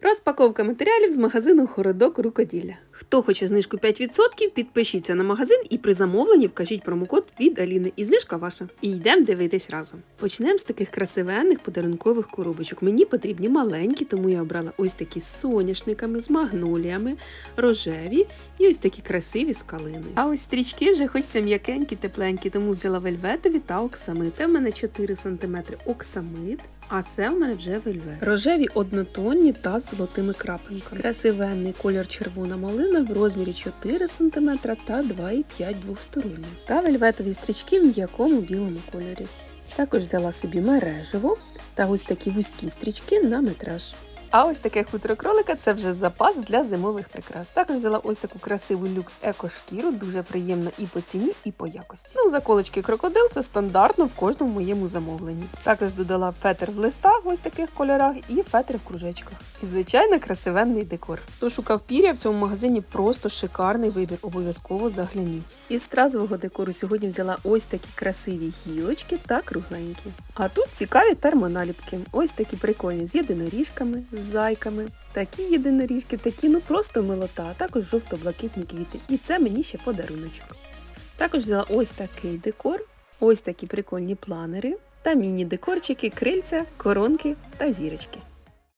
Розпаковка матеріалів з магазину Хородок Рукоділля. Хто хоче знижку 5%, підпишіться на магазин і при замовленні вкажіть промокод від Аліни. І знижка ваша. І йдемо дивитись разом. Почнемо з таких красивенних подарункових коробочок. Мені потрібні маленькі, тому я обрала ось такі з соняшниками, з магноліями, рожеві і ось такі красиві з калиною. А ось стрічки вже хочеться м'якенькі, тепленькі, тому взяла вельветові та оксамит. Це в мене 4 см оксамит. А це в мене вже вельве. Рожеві однотонні та з золотими крапинками. Красивенний колір червона малина в розмірі 4 см та 2,5 двосторонні. Та вельветові стрічки в м'якому білому кольорі. Також взяла собі мережево та ось такі вузькі стрічки на метраж. А ось таке хутро кролика це вже запас для зимових прикрас. Також взяла ось таку красиву люкс еко-шкіру, дуже приємна і по ціні, і по якості. Ну, заколочки крокодил це стандартно в кожному моєму замовленні. Також додала фетр в листах, ось таких кольорах, і фетр в кружечках. І звичайно, красивенний декор. Хто шукав пір'я в цьому магазині просто шикарний вибір. Обов'язково загляніть. Із стразового декору сьогодні взяла ось такі красиві гілочки та кругленькі. А тут цікаві термоналіпки. Ось такі прикольні з єдиноріжками, з зайками. Такі єдиноріжки, такі ну просто милота, а також жовто-блакитні квіти. І це мені ще подаруночок. Також взяла ось такий декор, ось такі прикольні планери та міні-декорчики, крильця, коронки та зірочки.